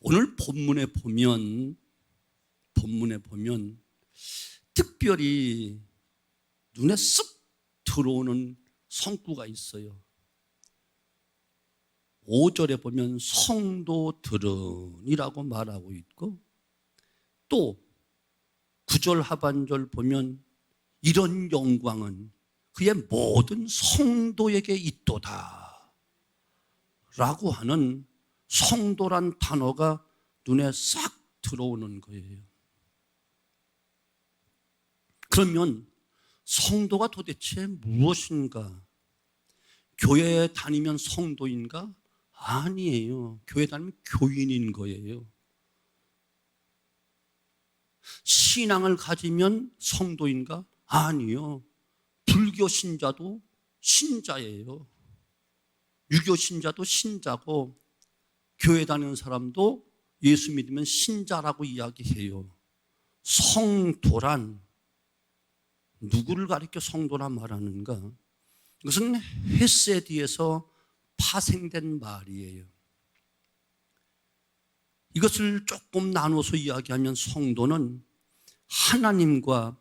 오늘 본문에 보면 본문에 보면 특별히 눈에 쓱 들어오는 성구가 있어요. 5절에 보면 성도들은이라고 말하고 있고 또 9절 하반절 보면 이런 영광은 그의 모든 성도에게 있도다 라고 하는 성도란 단어가 눈에 싹 들어오는 거예요. 그러면 성도가 도대체 무엇인가? 교회에 다니면 성도인가? 아니에요. 교회 다니면 교인인 거예요. 신앙을 가지면 성도인가? 아니요. 불교 신자도 신자예요. 유교 신자도 신자고 교회 다니는 사람도 예수 믿으면 신자라고 이야기해요. 성도란 누구를 가리켜 성도라 말하는가? 이것은 헤세디에서 파생된 말이에요. 이것을 조금 나눠서 이야기하면 성도는 하나님과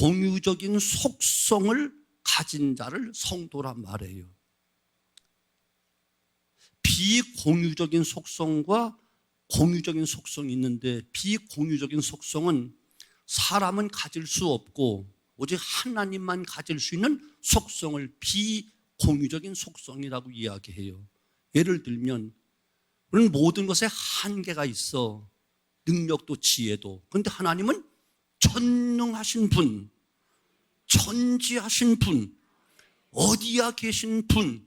공유적인 속성을 가진 자를 성도라 말해요. 비공유적인 속성과 공유적인 속성이 있는데 비공유적인 속성은 사람은 가질 수 없고 오직 하나님만 가질 수 있는 속성을 비공유적인 속성이라고 이야기해요. 예를 들면 우리는 모든 것에 한계가 있어. 능력도 지혜도. 그런데 하나님은 전능하신 분, 전지하신 분, 어디야 계신 분,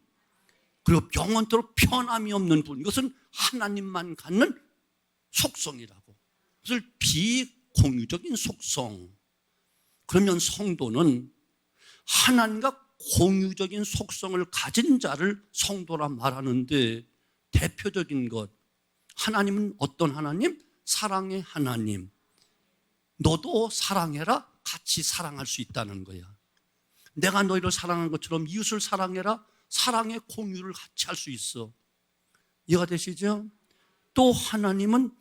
그리고 영원토록 변함이 없는 분. 이것은 하나님만 갖는 속성이라고. 그것을 비공유적인 속성. 그러면 성도는 하나님과 공유적인 속성을 가진 자를 성도라 말하는데 대표적인 것. 하나님은 어떤 하나님? 사랑의 하나님. 너도 사랑해라. 같이 사랑할 수 있다는 거야. 내가 너희를 사랑한 것처럼 이웃을 사랑해라. 사랑의 공유를 같이 할 수 있어. 이해가 되시죠? 또 하나님은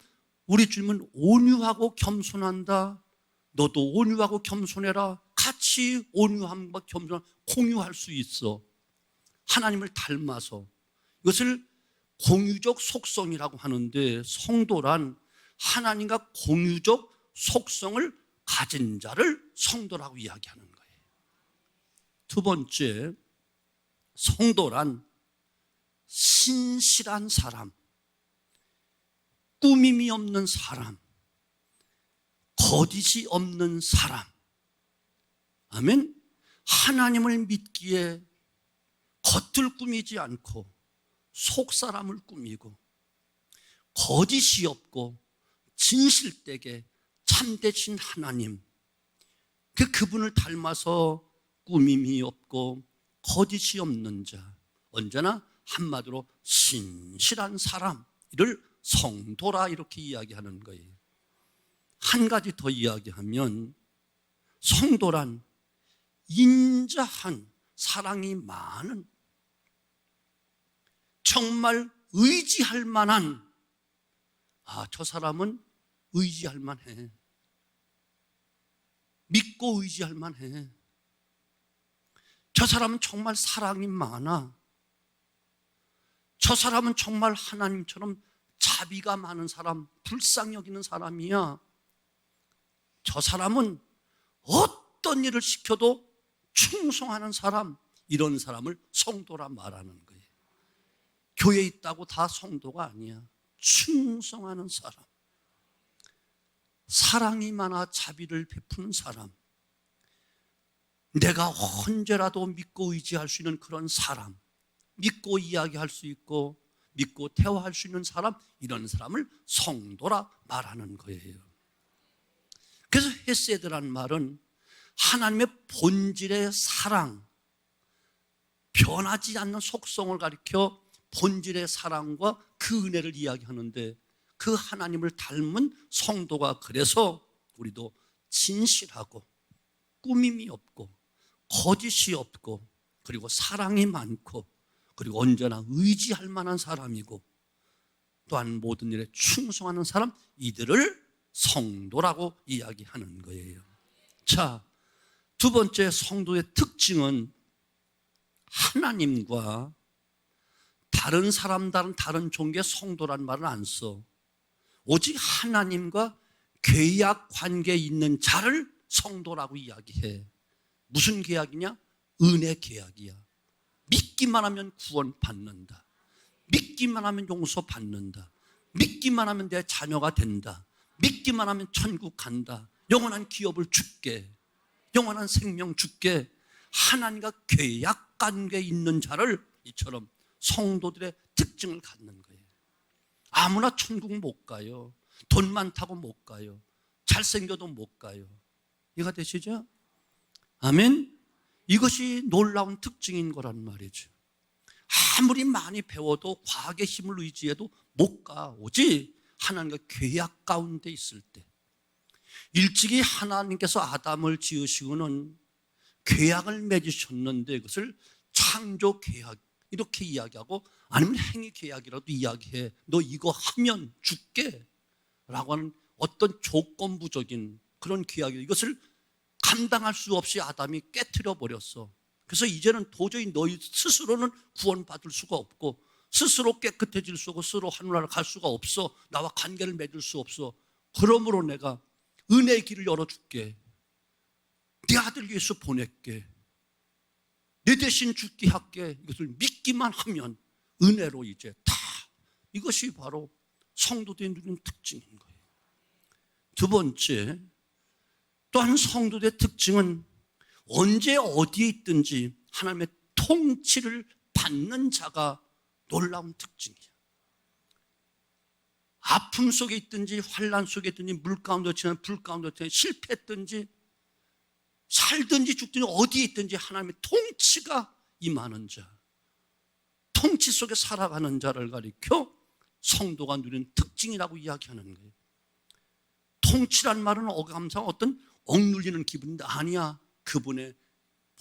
우리 주님은 온유하고 겸손한다. 너도 온유하고 겸손해라. 같이 온유함과 겸손 공유할 수 있어. 하나님을 닮아서 이것을 공유적 속성이라고 하는데 성도란 하나님과 공유적 속성을 가진 자를 성도라고 이야기하는 거예요. 두 번째, 성도란 신실한 사람, 꾸밈이 없는 사람, 거짓이 없는 사람. 아멘. 하나님을 믿기에 겉을 꾸미지 않고 속 사람을 꾸미고 거짓이 없고 진실되게 참되신 하나님 그 그분을 닮아서 꾸밈이 없고 거짓이 없는 자 언제나 한마디로 신실한 사람 이를 성도라 이렇게 이야기하는 거예요. 한 가지 더 이야기하면 성도란 인자한 사랑이 많은 정말 의지할 만한 아, 저 사람은 의지할 만해. 믿고 의지할 만해. 저 사람은 정말 사랑이 많아. 저 사람은 정말 하나님처럼 자비가 많은 사람, 불쌍히 여기는 사람이야. 저 사람은 어떤 일을 시켜도 충성하는 사람, 이런 사람을 성도라 말하는 거예요. 교회에 있다고 다 성도가 아니야. 충성하는 사람. 사랑이 많아 자비를 베푸는 사람. 내가 언제라도 믿고 의지할 수 있는 그런 사람. 믿고 이야기할 수 있고, 믿고 대화할 수 있는 사람, 이런 사람을 성도라 말하는 거예요. 그래서 헤세드란 말은 하나님의 본질의 사랑, 변하지 않는 속성을 가리켜 본질의 사랑과 그 은혜를 이야기하는데 그 하나님을 닮은 성도가 그래서 우리도 진실하고 꾸밈이 없고 거짓이 없고 그리고 사랑이 많고 그리고 언제나 의지할 만한 사람이고 또한 모든 일에 충성하는 사람 이들을 성도라고 이야기하는 거예요. 자, 두 번째 성도의 특징은 하나님과 다른 사람 다른 다른 종교의 성도란 말을 안 써. 오직 하나님과 계약 관계에 있는 자를 성도라고 이야기해. 무슨 계약이냐? 은혜 계약이야. 믿기만 하면 구원 받는다. 믿기만 하면 용서 받는다. 믿기만 하면 내 자녀가 된다. 믿기만 하면 천국 간다. 영원한 기업을 줄게. 영원한 생명 줄게. 하나님과 계약 관계에 있는 자를 이처럼 성도들의 특징을 갖는 거예요. 아무나 천국 못 가요. 돈 많다고 못 가요. 잘생겨도 못 가요. 이해가 되시죠? 아멘. 이것이 놀라운 특징인 거란 말이죠. 아무리 많이 배워도 과학의 힘을 의지해도 못 가. 오직 하나님과 계약 가운데 있을 때. 일찍이 하나님께서 아담을 지으시고는 계약을 맺으셨는데 그것을 창조 계약 이렇게 이야기하고 아니면 행위 계약이라도 이야기해. 너 이거 하면 죽게. 라고 하는 어떤 조건부적인 그런 계약이 이것을 감당할 수 없이 아담이 깨뜨려 버렸어. 그래서 이제는 도저히 너희 스스로는 구원받을 수가 없고 스스로 깨끗해질 수 없고 스스로 하늘나라를 갈 수가 없어. 나와 관계를 맺을 수 없어. 그러므로 내가 은혜의 길을 열어줄게. 네 아들 예수 보낼게. 내 대신 죽게 할게. 이것을 믿기만 하면 은혜로 이제 다 이것이 바로 성도들이 누리는 특징인 거예요. 두 번째, 또한 성도들의 특징은 언제 어디에 있든지 하나님의 통치를 받는 자가 놀라운 특징이야. 아픔 속에 있든지 환란 속에 있든지 물 가운데 지난 불 가운데 지난 실패했든지 살든지 죽든지 어디에 있든지 하나님의 통치가 임하는 자. 통치 속에 살아가는 자를 가리켜 성도가 누리는 특징이라고 이야기하는 거예요. 통치란 말은 어감상 어떤 억눌리는 기분인데 아니야. 그분의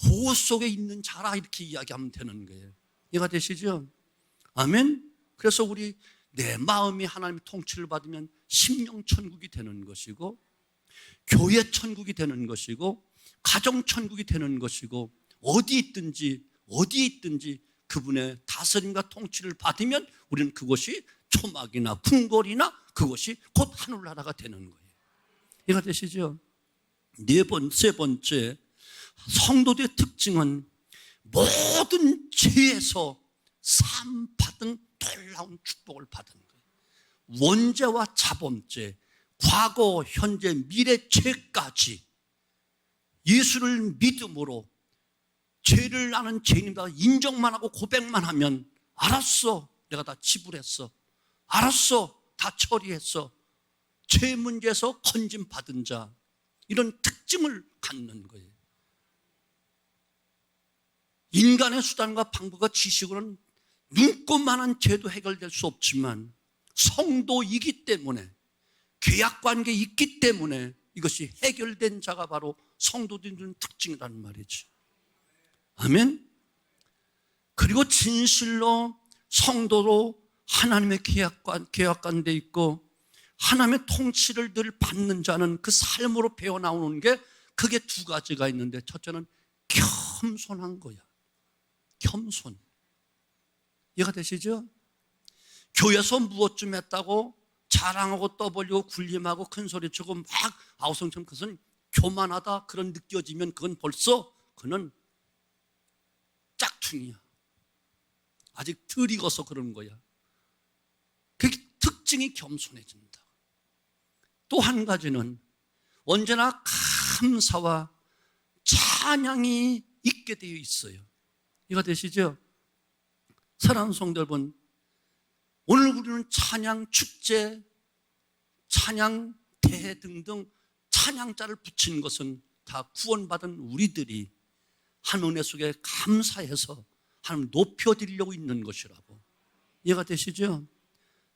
보호 속에 있는 자라 이렇게 이야기하면 되는 거예요. 이해가 되시죠? 아멘. 그래서 우리 내 마음이 하나님의 통치를 받으면 심령 천국이 되는 것이고 교회 천국이 되는 것이고 가정 천국이 되는 것이고 어디 있든지 어디에 있든지 그분의 다스림과 통치를 받으면 우리는 그것이 초막이나 궁궐이나 그것이 곧 하늘나라가 되는 거예요. 이해가 되시죠? 네 번, 세 번째, 성도들의 특징은 모든 죄에서 산 받은 놀라운 축복을 받은 거예요. 원죄와 자범죄, 과거, 현재, 미래 죄까지 예수를 믿음으로 죄를 아는 죄인이다 인정만 하고 고백만 하면 알았어. 내가 다 지불했어. 알았어. 다 처리했어. 죄 문제에서 건진 받은 자. 이런 특징을 갖는 거예요. 인간의 수단과 방법과 지식으로는 눈꽃만한 죄도 해결될 수 없지만 성도이기 때문에 계약 관계에 있기 때문에 이것이 해결된 자가 바로 성도들의 특징이라는 말이죠. 아멘. 그리고 진실로 성도로 하나님의 계약 관, 계약관돼 있고 하나님의 통치를 늘 받는 자는 그 삶으로 배워 나오는 게 그게 두 가지가 있는데 첫째는 겸손한 거야. 겸손. 이해가 되시죠? 교회에서 무엇 좀 했다고 자랑하고 떠벌리고 군림하고 큰 소리 치고 막 아우성처럼 그것은 교만하다 그런 느껴지면 그건 벌써 그는 짝퉁이야. 아직 덜 익어서 그런 거야. 그 특징이 겸손해진다. 또 한 가지는 언제나 감사와 찬양이 있게 되어 있어요. 이거 되시죠? 사랑하는 성도 여러분, 오늘 우리는 찬양 축제, 찬양 대회 등등 찬양자를 붙인 것은 다 구원받은 우리들이 한 은혜 속에 감사해서 하나님 높여드리려고 있는 것이라고. 이해가 되시죠?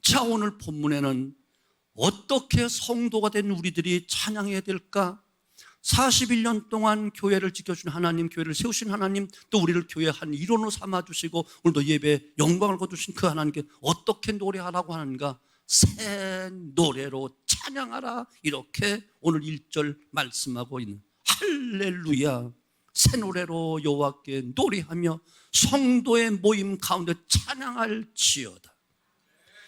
자, 오늘 본문에는 어떻게 성도가 된 우리들이 찬양해야 될까? 41년 동안 교회를 지켜준 하나님, 교회를 세우신 하나님, 또 우리를 교회 한 일원으로 삼아주시고 오늘도 예배 영광을 거두신 그 하나님께 어떻게 노래하라고 하는가? 새 노래로 찬양하라. 이렇게 오늘 1절 말씀하고 있는 할렐루야. 새 노래로 여호와께 노래하며 성도의 모임 가운데 찬양할 지어다.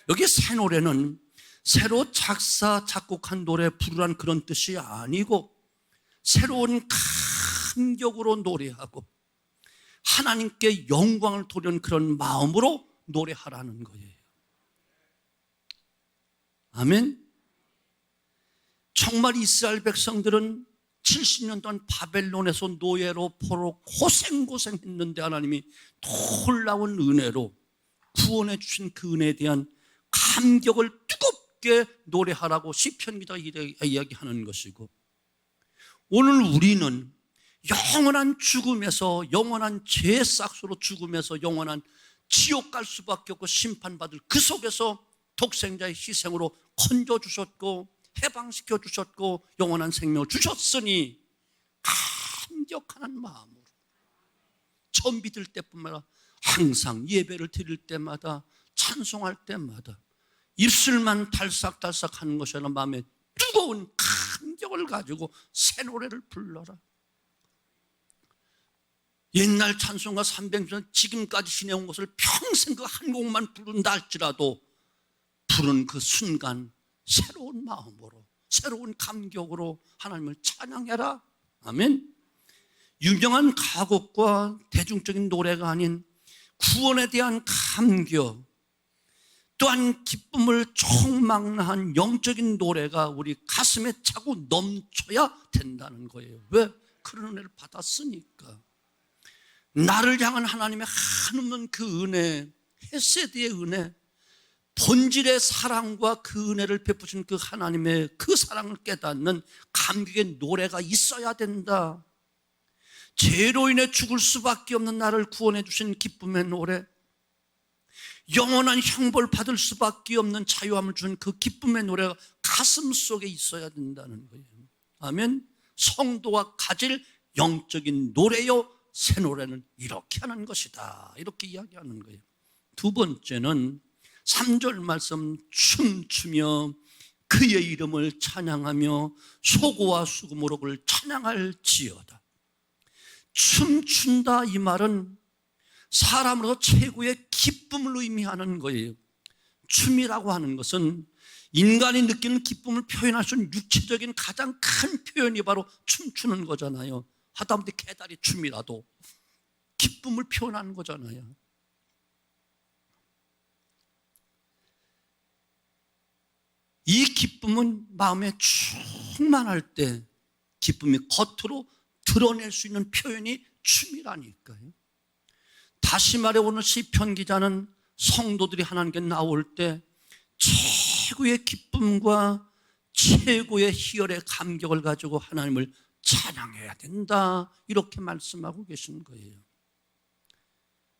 여기 새 노래는 새로 작사 작곡한 노래 부르란 그런 뜻이 아니고 새로운 감격으로 노래하고 하나님께 영광을 돌리는 그런 마음으로 노래하라는 거예요. 아멘. 정말 이스라엘 백성들은 70년 동안 바벨론에서 노예로 포로 고생고생 했는데 하나님이 놀라운 은혜로 구원해 주신 그 은혜에 대한 감격을 뜨겁 게 노래하라고 시편 기자가 이야기하는 것이고 오늘 우리는 영원한 죽음에서 영원한 죄 싹수로 죽음에서 영원한 지옥 갈 수밖에 없고 심판받을 그 속에서 독생자의 희생으로 건져 주셨고 해방시켜 주셨고 영원한 생명을 주셨으니 감격하는 마음으로 처음 믿을 때뿐만 아니라 항상 예배를 드릴 때마다 찬송할 때마다 입술만 달싹달싹 하는 것이 아니라 마음에 뜨거운 감격을 가지고 새 노래를 불러라. 옛날 찬송가 300년 지금까지 지내온 것을 평생 그 한 곡만 부른다 할지라도 부른 그 순간 새로운 마음으로 새로운 감격으로 하나님을 찬양해라. 아멘. 유명한 가곡과 대중적인 노래가 아닌 구원에 대한 감격 또한 기쁨을 총망라한 영적인 노래가 우리 가슴에 차고 넘쳐야 된다는 거예요. 왜? 그런 은혜를 받았으니까. 나를 향한 하나님의 한없는 그 은혜, 헤세드의 은혜, 본질의 사랑과 그 은혜를 베푸신 그 하나님의 그 사랑을 깨닫는 감격의 노래가 있어야 된다. 죄로 인해 죽을 수밖에 없는 나를 구원해 주신 기쁨의 노래, 영원한 형벌 받을 수밖에 없는 자유함을 주는 그 기쁨의 노래가 가슴 속에 있어야 된다는 거예요. 아멘. 성도가 가질 영적인 노래요. 새 노래는 이렇게 하는 것이다. 이렇게 이야기하는 거예요. 두 번째는 3절 말씀 춤추며 그의 이름을 찬양하며 소고와 수금으로 그를 찬양할 지어다. 춤춘다 이 말은 사람으로서 최고의 기쁨을 의미하는 거예요. 춤이라고 하는 것은 인간이 느끼는 기쁨을 표현할 수 있는 육체적인 가장 큰 표현이 바로 춤추는 거잖아요. 하다못해 개다리 춤이라도 기쁨을 표현하는 거잖아요. 이 기쁨은 마음에 충만할 때 기쁨이 겉으로 드러낼 수 있는 표현이 춤이라니까요. 다시 말해 오늘 시편 기자는 성도들이 하나님께 나올 때 최고의 기쁨과 최고의 희열의 감격을 가지고 하나님을 찬양해야 된다. 이렇게 말씀하고 계신 거예요.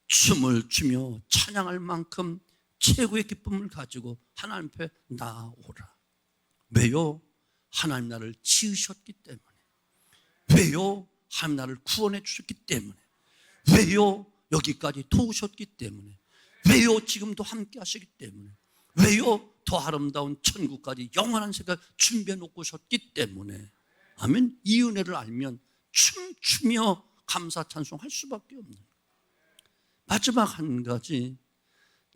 춤을 추며 찬양할 만큼 최고의 기쁨을 가지고 하나님 앞에 나오라. 왜요? 하나님 나를 지으셨기 때문에. 왜요? 하나님 나를 구원해 주셨기 때문에. 왜요? 여기까지 도우셨기 때문에. 왜요? 지금도 함께 하시기 때문에. 왜요? 더 아름다운 천국까지 영원한 세계 준비해 놓고 오셨기 때문에. 아멘. 이 은혜를 알면 춤추며 감사 찬송할 수밖에 없는. 마지막 한 가지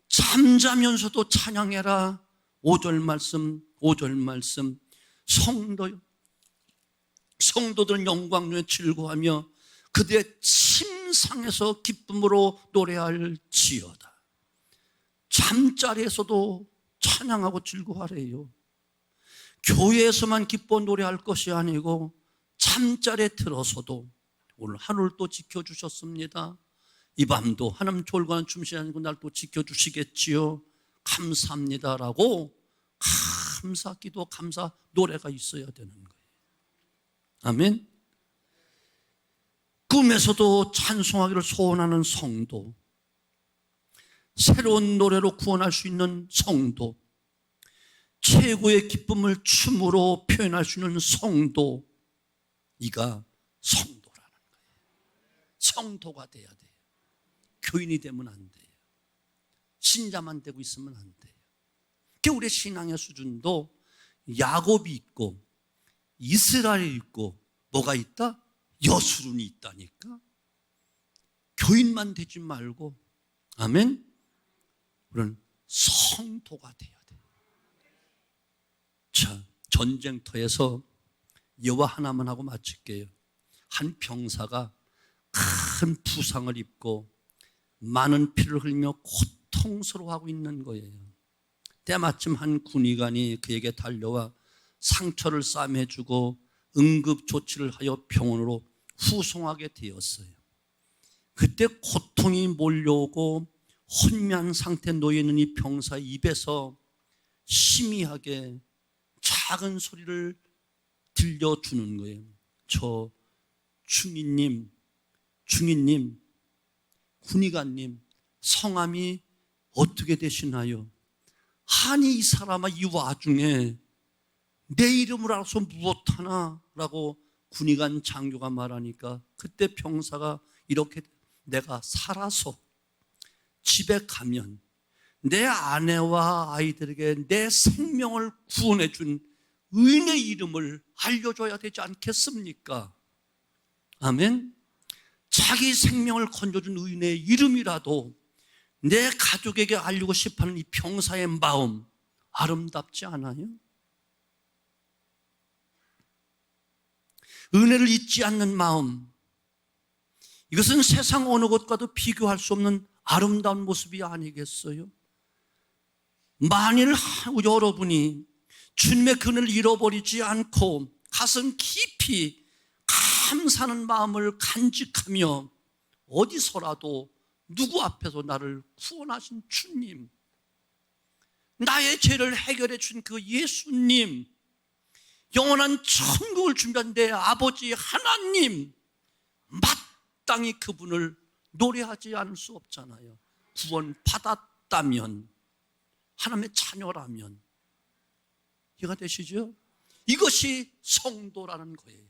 잠자면서도 찬양해라. 5절 말씀, 5절 말씀. 성도, 성도들은 영광에 즐거하며 그들의 침상에서 기쁨으로 노래할 지어다. 잠자리에서도 찬양하고 즐거워하래요. 교회에서만 기뻐 노래할 것이 아니고 잠자리에 들어서도 오늘 하루를 또 지켜주셨습니다. 이 밤도 하나님 졸고한 춤시 아니고 날 또 지켜주시겠지요. 감사합니다라고 감사 기도, 감사 노래가 있어야 되는 거예요. 아멘. 꿈에서도 찬송하기를 소원하는 성도, 새로운 노래로 구원할 수 있는 성도, 최고의 기쁨을 춤으로 표현할 수 있는 성도, 이가 성도라는 거예요. 성도가 돼야 돼요. 교인이 되면 안 돼요. 신자만 되고 있으면 안 돼요. 그 우리 신앙의 수준도 야곱이 있고 이스라엘이 있고 뭐가 있다? 여수run이 있다니까. 교인만 되지 말고 아멘. 우리는 성도가 돼야 돼. 자, 전쟁터에서 여와 하나만 하고 마칠게요. 한 병사가 큰 부상을 입고 많은 피를 흘리며 고통스러워하고 있는 거예요. 때마침 한 군의관이 그에게 달려와 상처를 싸매주고 응급 조치를 하여 병원으로 후송하게 되었어요. 그때 고통이 몰려오고 혼미한 상태에 놓여 있는 이 병사의 입에서 희미하게 작은 소리를 들려주는 거예요. 저 중위님, 중위님, 군의관님, 성함이 어떻게 되시나요? 아니 이 사람아 이 와중에 내 이름을 알아서 무엇하나? 라고 군의관 장교가 말하니까 그때 병사가 이렇게 내가 살아서 집에 가면 내 아내와 아이들에게 내 생명을 구원해 준 의인의 이름을 알려줘야 되지 않겠습니까? 아멘. 자기 생명을 건져준 의인의 이름이라도 내 가족에게 알리고 싶어 하는 이 병사의 마음 아름답지 않아요? 은혜를 잊지 않는 마음 이것은 세상 어느 것과도 비교할 수 없는 아름다운 모습이 아니겠어요? 만일 여러분이 주님의 그늘 잃어버리지 않고 가슴 깊이 감사하는 마음을 간직하며 어디서라도 누구 앞에서 나를 구원하신 주님, 나의 죄를 해결해 준 그 예수님, 영원한 천국을 준비한 내 아버지 하나님, 마땅히 그분을 노래하지 않을 수 없잖아요. 구원 받았다면, 하나님의 자녀라면, 이해가 되시죠? 이것이 성도라는 거예요.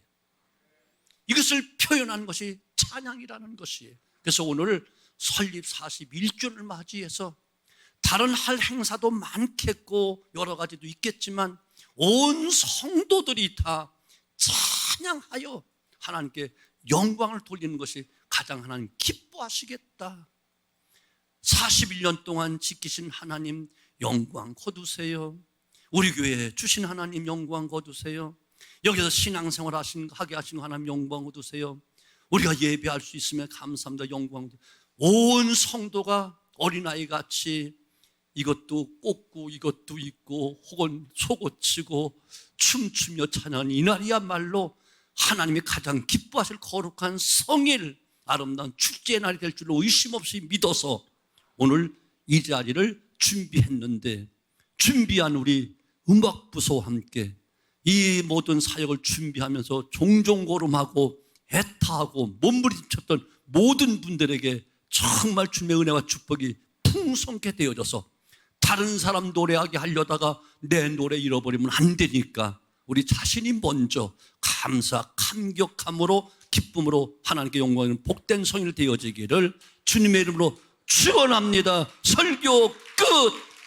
이것을 표현한 것이 찬양이라는 것이에요. 그래서 오늘 설립 41주를 맞이해서 다른 할 행사도 많겠고 여러 가지도 있겠지만 온 성도들이 다 찬양하여 하나님께 영광을 돌리는 것이 가장 하나님 기뻐하시겠다. 41년 동안 지키신 하나님 영광 거두세요. 우리 교회에 주신 하나님 영광 거두세요. 여기서 신앙생활 하신, 하게 하신 하나님 영광 거두세요. 우리가 예배할 수 있으면 감사합니다. 영광. 온 성도가 어린아이 같이 이것도 꽂고 이것도 있고 혹은 속옷치고 춤추며 찬양하는 이날이야말로 하나님이 가장 기뻐하실 거룩한 성일 아름다운 축제의 날이 될 줄로 의심 없이 믿어서 오늘 이 자리를 준비했는데 준비한 우리 음악부서와 함께 이 모든 사역을 준비하면서 종종 고름하고 애타하고 몸부림쳤던 모든 분들에게 정말 주님의 은혜와 축복이 풍성케 되어져서 다른 사람 노래하게 하려다가 내 노래 잃어버리면 안 되니까 우리 자신이 먼저 감사, 감격함으로 기쁨으로 하나님께 영광하는 복된 성일 되어지기를 주님의 이름으로 축원합니다. 설교 끝.